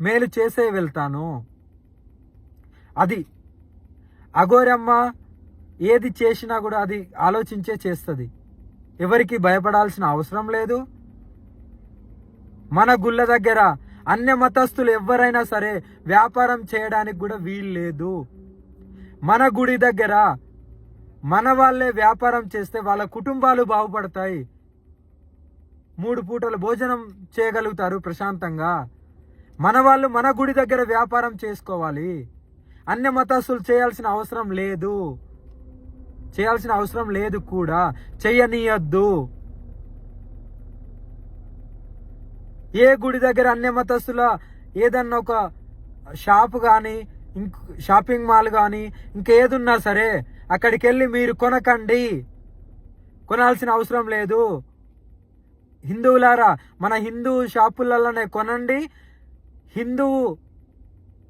మేలు చేసే వెళ్తాను. అది అఘోరమ్మ ఏది చేసినా కూడా అది ఆలోచించే చేస్తుంది. ఎవరికి భయపడాల్సిన అవసరం లేదు. మన గుళ్ళ దగ్గర అన్య మతస్థులు ఎవరైనా సరే వ్యాపారం చేయడానికి కూడా వీలు లేదు. మన గుడి దగ్గర మన వాళ్ళే వ్యాపారం చేస్తే వాళ్ళ కుటుంబాలు బాగుపడతాయి. మూడు పూటలు భోజనం చేయగలుగుతారు ప్రశాంతంగా. మన వాళ్ళు మన గుడి దగ్గర వ్యాపారం చేసుకోవాలి. అన్య మతస్థులు చేయాల్సిన అవసరం లేదు. చేయాల్సిన అవసరం లేదు కూడా. చెయ్యనీయద్దు. ఏ గుడి దగ్గర అన్య మతస్థుల ఏదన్నా ఒక షాప్ కానీ ఇంక షాపింగ్ మాల్ కానీ ఇంకేదున్నా సరే అక్కడికి వెళ్ళి మీరు కొనకండి. కొనాల్సిన అవసరం లేదు. హిందువులారా మన హిందూ షాపులలోనే కొనండి. हिंदू